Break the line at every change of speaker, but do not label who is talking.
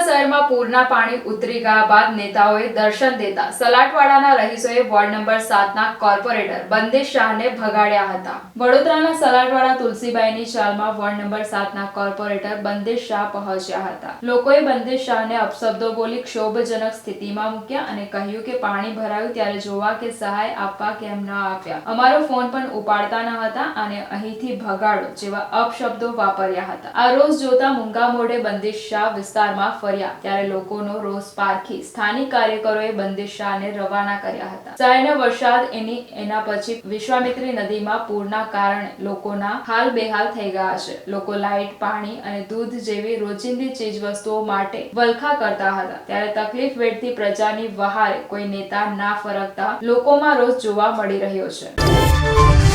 શહેરમાં પૂરના પાણી ઉતરી ગયા બાદ નેતાઓએ દર્શન દેતા સલાટવાડાના રહીશોએ વોર્ડ નંબર સાતના કોર્પોરેટર બંદિશ શાહને ભગાડ્યા હતા. વડોદરાના સલાટવાડા તુલસીબાઈની ચાલમાં વોર્ડ નંબર સાતના કોર્પોરેટર બંદેશ શાહ પહોંચ્યા હતા. લોકોએ બંદિશ શાહને અપશબ્દો બોલી ક્ષોભજનક સ્થિતિમાં મૂક્યા અને કહ્યું કે પાણી ભરાયું ત્યારે જોવા કે સહાય આપવા કેમ ન આપ્યા. અમારો ફોન પણ ઉપાડતા ન હતા અને અહીંથી ભગાડો જેવા અપશબ્દો વાપર્યા હતા. આ રોજ જોતા મૂંગા મોઢે બંદેશ શાહ વિસ્તારમાં ફર્યા ત્યારે લોકોનો રોષ પારખી સ્થાનિક કાર્યકરોએ બંદિશ શાહને રવાના કર્યા હતા. સાયનો વરસાદ એની, એના પછી વિશ્વામિત્રી નદીમાં પૂરના કારણે લોકોના હાલ બેહાલ થઈ ગયા છે. લોકો લાઇટ પાણી અને દૂધ જેવી રોજિંદી ચીજવસ્તુઓ માટે વલખા કરતા હતા. ત્યારે તકલીફ વેઠતી પ્રજાની વહારે કોઈ નેતા ના ફરકતા લોકોમાં રોષ જોવા મળી રહ્યો છે.